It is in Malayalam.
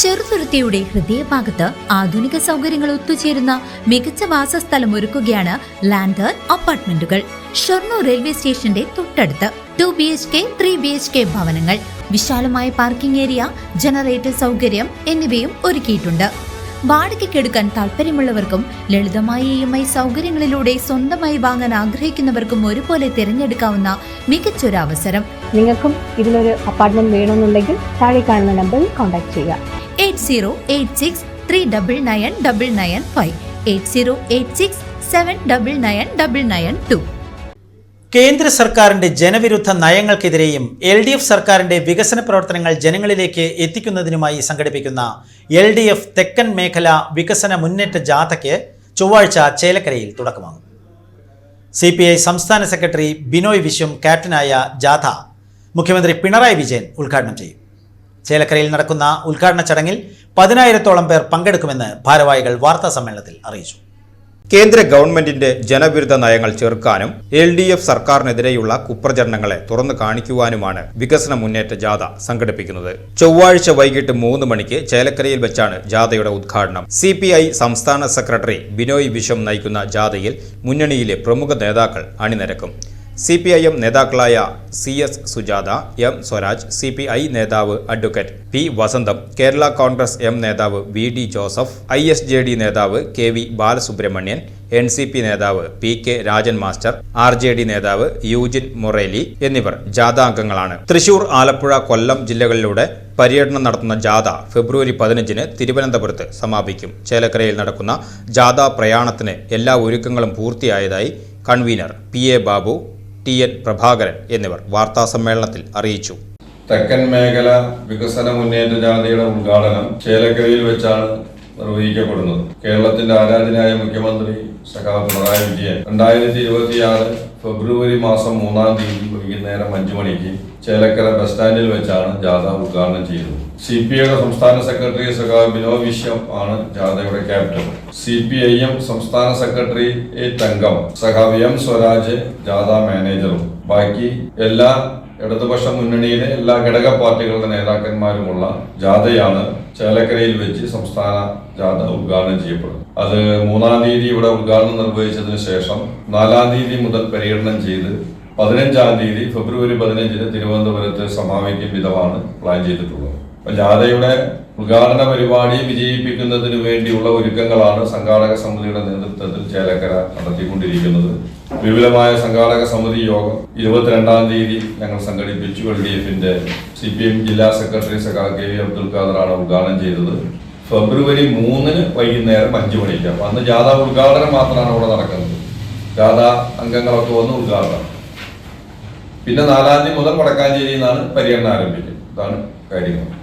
ചെറുതുരുത്തിയുടെ ഹൃദയഭാഗത്ത് ആധുനിക സൗകര്യങ്ങൾ ഒത്തുചേരുന്ന മികച്ച വാസസ്ഥലം ഒരുക്കുകയാണ് ലാൻഡർ അപ്പാർട്ട്മെന്റുകൾ. ഷൊർണൂർ റെയിൽവേ സ്റ്റേഷന്റെ തൊട്ടടുത്ത്. Two B H K three B H K ഭവനങ്ങൾ. വിശാലമായ പാർക്കിംഗ് ഏരിയ ജനറേറ്റർ സൗകര്യം എന്നിവയും ഒരുക്കിയിട്ടുണ്ട്. വാടകയ്ക്കെടുക്കാൻ താല്പര്യമുള്ളവർക്കും ലളിതമായ ഇ എം ഐ സൗകര്യങ്ങളിലൂടെ സ്വന്തമായി വാങ്ങാൻ ആഗ്രഹിക്കുന്നവർക്കും ഒരുപോലെ തിരഞ്ഞെടുക്കാവുന്ന മികച്ചൊരു അവസരം നിങ്ങൾക്കും ഇതിലൊരു അപ്പാർട്ട്മെന്റ് വേണമെന്നുണ്ടെങ്കിൽ താഴെ കാണുന്ന നമ്പറിൽ കോൺടാക്ട് ചെയ്യുക. Eight zero eight six three double nine double nine five. Eight zero eight six seven double nine double nine two. കേന്ദ്ര സർക്കാരിന്റെ ജനവിരുദ്ധ നയങ്ങൾക്കെതിരെയും എൽ ഡി എഫ് സർക്കാരിന്റെ വികസന പ്രവർത്തനങ്ങൾ ജനങ്ങളിലേക്ക് എത്തിക്കുന്നതിനുമായി സംഘടിപ്പിക്കുന്ന എൽ ഡി എഫ് തെക്കൻ മേഖല വികസന മുന്നേറ്റ ജാഥയ്ക്ക് ചൊവ്വാഴ്ച ചേലക്കരയിൽ തുടക്കമാകും. സി പി ഐ സംസ്ഥാന സെക്രട്ടറി ബിനോയ് വിശ്വം ക്യാപ്റ്റനായ ജാഥ മുഖ്യമന്ത്രി പിണറായി വിജയൻ ഉദ്ഘാടനം ചെയ്യും. ചേലക്കരയിൽ നടക്കുന്ന ഉദ്ഘാടന ചടങ്ങിൽ പതിനായിരത്തോളം പേർ പങ്കെടുക്കുമെന്ന് ഭാരവാഹികൾ വാർത്താ സമ്മേളനത്തിൽ അറിയിച്ചു. കേന്ദ്ര ഗവൺമെന്റിന്റെ ജനവിരുദ്ധ നയങ്ങൾ ചെറുക്കാനും എൽ ഡി എഫ് സർക്കാരിനെതിരെയുള്ള കുപ്രചരണങ്ങളെ തുറന്നു കാണിക്കുവാനുമാണ് വികസന മുന്നേറ്റ ജാഥ സംഘടിപ്പിക്കുന്നത്. ചൊവ്വാഴ്ച വൈകിട്ട് മൂന്ന് മണിക്ക് ചേലക്കരയിൽ വെച്ചാണ് ജാഥയുടെ ഉദ്ഘാടനം. സി സംസ്ഥാന സെക്രട്ടറി ബിനോയ് വിശ്വം നയിക്കുന്ന ജാഥയിൽ മുന്നണിയിലെ പ്രമുഖ നേതാക്കൾ അണിനിരക്കും. സി പി ഐ എം നേതാക്കളായ C S Sujatha M Swaraj C P I നേതാവ് advocate P Vasantham Kerala Congress M നേതാവ് V D Joseph I S J D നേതാവ് K V Balasubramanian N C P നേതാവ് P K Rajan master R J D നേതാവ് യൂജിൻ മൊറേലി എന്നിവർ ജാഥാംഗങ്ങളാണ്. തൃശൂർ ആലപ്പുഴ കൊല്ലം ജില്ലകളിലൂടെ പര്യടനം നടത്തുന്ന ജാഥ ഫെബ്രുവരി പതിനഞ്ചിന് തിരുവനന്തപുരത്ത് സമാപിക്കും. ചേലക്കരയിൽ നടക്കുന്ന ജാഥ പ്രയാണത്തിന് എല്ലാ ഒരുക്കങ്ങളും പൂർത്തിയായതായി convener P A Babu T N Prabhakaran എന്നിവർ വാർത്താസമ്മേളനത്തിൽ അറിയിച്ചു. തെക്കൻ മേഖല വികസന മുന്നേറ്റ ജാഥയുടെ ഉദ്ഘാടനം ചേലക്കരയിൽ വെച്ചാണ് നിർവഹിക്കപ്പെടുന്നത്. കേരളത്തിന്റെ ആരാധനായ മുഖ്യമന്ത്രി സഖാവ് പിണറായി വിജയൻ രണ്ടായിരത്തി ഇരുപത്തിയാറ് ഫെബ്രുവരി മാസം മൂന്നാം തീയതി വൈകുന്നേരം അഞ്ചു മണിക്ക് ചേലക്കര ബസ് സ്റ്റാൻഡിൽ വെച്ചാണ് ജാഥ ഉദ്ഘാടനം ചെയ്തത് സി പി ഐയുടെ സംസ്ഥാന സെക്രട്ടറി സഖാവ് ബിനോ വിശ്വം ആണ് ജാഥയുടെ captain. C P I M സംസ്ഥാന സെക്രട്ടറി എ തങ്കം സഖാവ് എം സ്വരാജ് ജാഥ മാനേജറും. ബാക്കി എല്ലാ ഇടതുപക്ഷ മുന്നണിയിലെ എല്ലാ ഘടക പാർട്ടികളുടെ നേതാക്കന്മാരുമുള്ള ജാഥയാണ് ചേലക്കരയിൽ വെച്ച് സംസ്ഥാന ജാഥ ഉദ്ഘാടനം ചെയ്യപ്പെടും അത് മൂന്നാം തീയതി ഇവിടെ ഉദ്ഘാടനം നിർവഹിച്ചതിന് ശേഷം നാലാം തീയതി മുതൽ പര്യടനം ചെയ്ത് പതിനഞ്ചാം തീയതി ഫെബ്രുവരി പതിനഞ്ചിന് തിരുവനന്തപുരത്ത് സമാപിക്കും വിധമാണ് പ്ലാൻ ചെയ്തിട്ടുള്ളത്. ജാഥയുടെ ഉദ്ഘാടന പരിപാടി വിജയിപ്പിക്കുന്നതിന് വേണ്ടിയുള്ള ഒരുക്കങ്ങളാണ് സംഘാടക സമിതിയുടെ നേതൃത്വത്തിൽ ചേലക്കര നടത്തിക്കൊണ്ടിരിക്കുന്നത്. വിപുലമായ സംഘാടക സമിതി യോഗം ഇരുപത്തിരണ്ടാം തീയതി ഞങ്ങൾ സംഘടിപ്പിച്ചു. എൽ ഡി എഫിന്റെ സി പി എം ജില്ലാ സെക്രട്ടറി സഖാ കെ വി അബ്ദുൽ ഖാദറാണ് ഉദ്ഘാടനം ചെയ്തത്. ഫെബ്രുവരി മൂന്നിന് വൈകുന്നേരം അഞ്ചു മണിക്ക്. അപ്പം അന്ന് ജാഥ ഉദ്ഘാടനം മാത്രമാണ് അവിടെ നടക്കുന്നത്. ജാഥ അംഗങ്ങളൊക്കെ വന്ന് ഉദ്ഘാടനം. പിന്നെ നാലാം തീയതി മുതൽ വടക്കാഞ്ചേരിയിൽ നിന്നാണ് പര്യടനം ആരംഭിക്കുന്നത്. ഇതാണ് കാര്യങ്ങൾ.